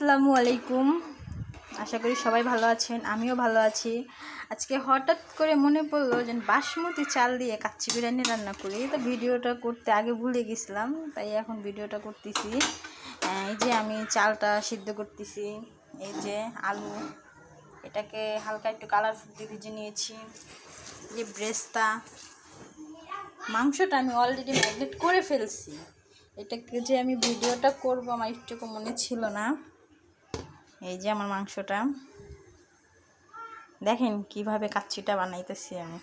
আসসালামু আলাইকুম। আশা করি সবাই ভালো আছেন, আমিও ভালো আছি। আজকে হঠাৎ করে মনে পড়ল যে বাসমতি চাল দিয়ে কাচ্চি বিরিয়ানি রান্না করি। তো ভিডিওটা করতে আগে ভুলে গেছিলাম, তাই এখন ভিডিওটা করতেছি। এই যে আমি চালটা সিদ্ধ করতেছি, এই যে আলু, এটাকে হালকা একটু কালারফুল দিয়ে ভেজে নিয়েছি। যে ব্রেস্তা, মাংসটা আমি অলরেডি ম্যাগনেট করে ফেলছি। এটাকে যে আমি ভিডিওটা করব, আমার একটুকু মনে ছিল না। এই যে আমার মাংসটা। দেখেন কীভাবে কাচ্চিটা বানাইতেছি আমি।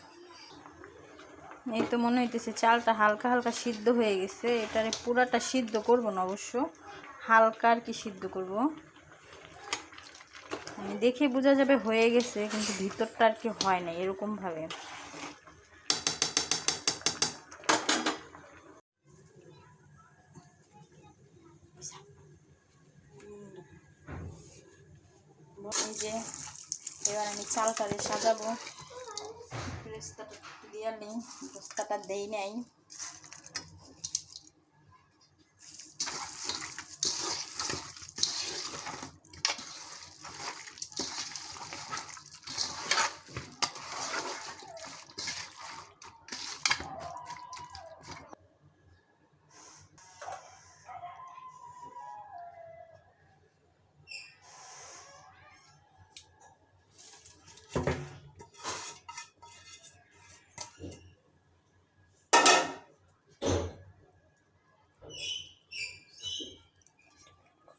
এই তো মনে হইতেছে চালটা হালকা হালকা সিদ্ধ হয়ে গেছে। এটারে পুরাটা সিদ্ধ করব না অবশ্য। হালকা আর কি সিদ্ধ করব। মানে দেখে বোঝা যাবে হয়ে গেছে, কিন্তু ভিতরটা আর কি হয় না এরকমভাবে এই যে এবার আমি চালটারে সাজাবো। বস্তাটা দিয়ে নিই বস্তাটা দেই নাই।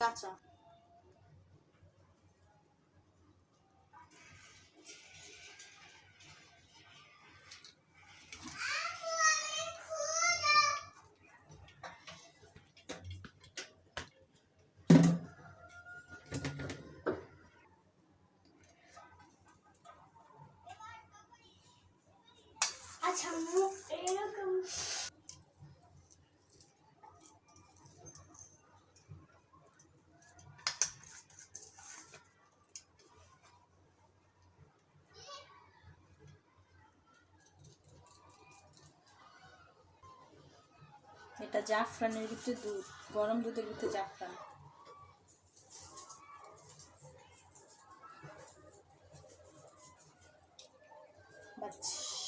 কাঁচা আচ্ছা এরকম এটা জাফরানের ভিতরে দুধ, গরম দুধের ভিতরে জাফরান।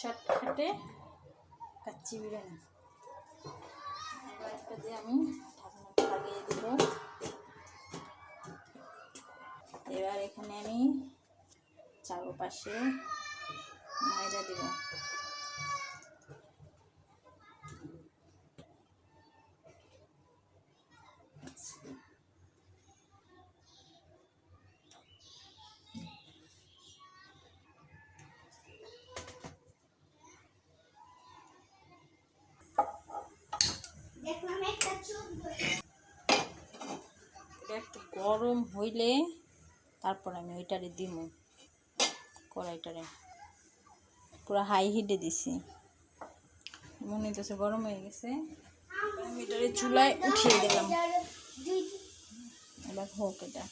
শর্টকাটে কাচ্চি বিরিয়ানি। একটা দিয়ে আমি ঢাকনাটা লাগিয়ে দেব। এবার এখানে আমি চারপাশে ময়দা দেবো। গরম হইলে তারপর আমি ওইটারে দিব কড়াইটারে। পুরো হাই হিটে দিছি। মনে হইতেছে গরম হয়ে গেছে। আমি এটারে চুলায় উঠিয়ে দিলাম। এবার হোক এটা।